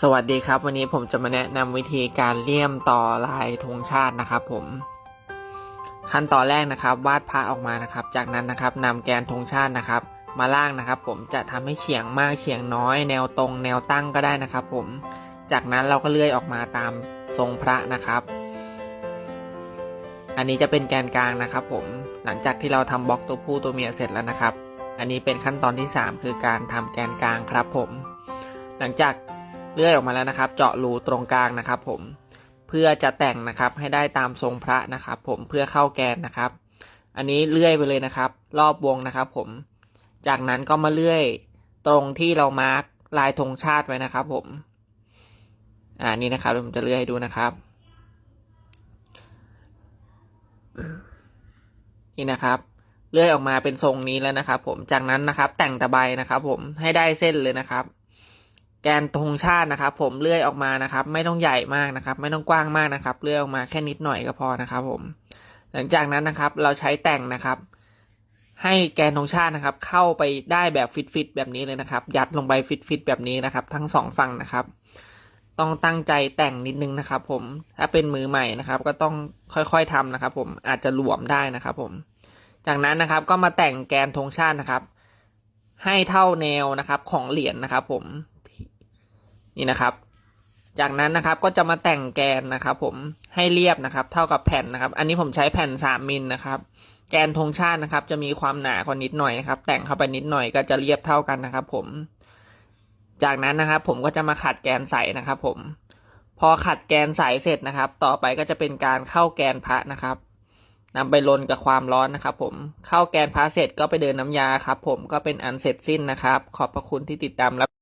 สวัสดีครับ วันนี้ผมจะมาแนะนำวิธีการเลี่ยมต่อลายธงชาตินะครับผม ขั้นตอนแรกนะครับ วาดพระออกมานะครับ จากนั้นนะครับนำแกนธงชาตินะครับ มาล่างนะครับ ผมจะทำให้เฉียงมากเฉียงน้อย แนวตรงแนวตั้งก็ได้นะครับ ผม จากนั้นเราก็เลื่อยออกมาตามทรงพระนะครับ อันนี้จะเป็นแกนกลางนะครับ ผมหลังจากที่เราทำบล็อกตัวผู้ตัวเมียเสร็จแล้วนะครับ อันนี้เป็นขั้นตอนที่ 3 คือการทำแกนกลางครับ ผม หลังจาก เลื่อยออกมาแล้วนะครับ เจาะรูตรงกลางนะครับ ผมเพื่อจะแต่งนะครับให้ได้ตามทรงพระนะครับ ผมเพื่อเข้าแกนนะครับ อันนี้เลื่อยไปเลยนะครับ รอบวงนะครับ ผมจากนั้นก็มาเลื่อยตรงที่เรามาร์กลายธงชาติไว้นะครับ ผม อ่านี่นะครับผมจะเลื่อยให้ดูนะครับนี่นะครับ เลื่อยออกมาเป็นทรงนี้แล้วนะครับ ผมจากนั้นนะครับ แต่งตะไบนะครับ ผมให้ได้เส้นเลยนะครับ แกนธงชาตินะครับ ผมเลื่อยออกมานะครับ ไม่ต้องใหญ่มากนะครับ ไม่ต้องกว้างมากนะครับ เลื่อยออกมาแค่นิดหน่อยก็พอนะครับ ผม หลังจากนั้นนะครับ เราใช้แต่งนะครับ ให้แกนธงชาตินะครับ เข้าไปได้แบบฟิตๆแบบนี้เลยนะครับ ยัดลงไปฟิตๆแบบนี้นะครับ ทั้งสองฝั่งนะครับ ต้องตั้งใจแต่งนิดนึงนะครับ ผมถ้าเป็นมือใหม่นะครับ ก็ต้องค่อยๆทำนะครับ ผมอาจจะหลวมได้นะครับ ผม จากนั้นนะครับก็มาแต่งแกนธงชาตินะครับ ให้เท่าแนวนะครับ ของเหรียญนะครับ ผม นี่นะครับ จากนั้นนะครับก็จะมาแต่งแกนนะครับ ผมให้เรียบนะครับ เท่ากับแผ่นนะครับ อันนี้ผมใช้แผ่นสามมิลนะครับ แกนธงชาตินะครับ จะมีความหนากว่านิดหน่อยนะครับ แต่งเข้าไปนิดหน่อยก็จะเรียบเท่ากันนะครับ ผม จากนั้นนะครับ ผมก็จะมาขัดแกนใสนะครับ ผม พอขัดแกนใสเสร็จนะครับ ต่อไปก็จะเป็นการเข้าแกนพระนะครับนำไปลนกับความร้อนนะครับ ผมเข้าแกนพระเสร็จก็ไปเดินน้ำยาครับ ผมก็เป็นอันเสร็จสิ้นนะครับ ขอบพระคุณที่ติดตามรับ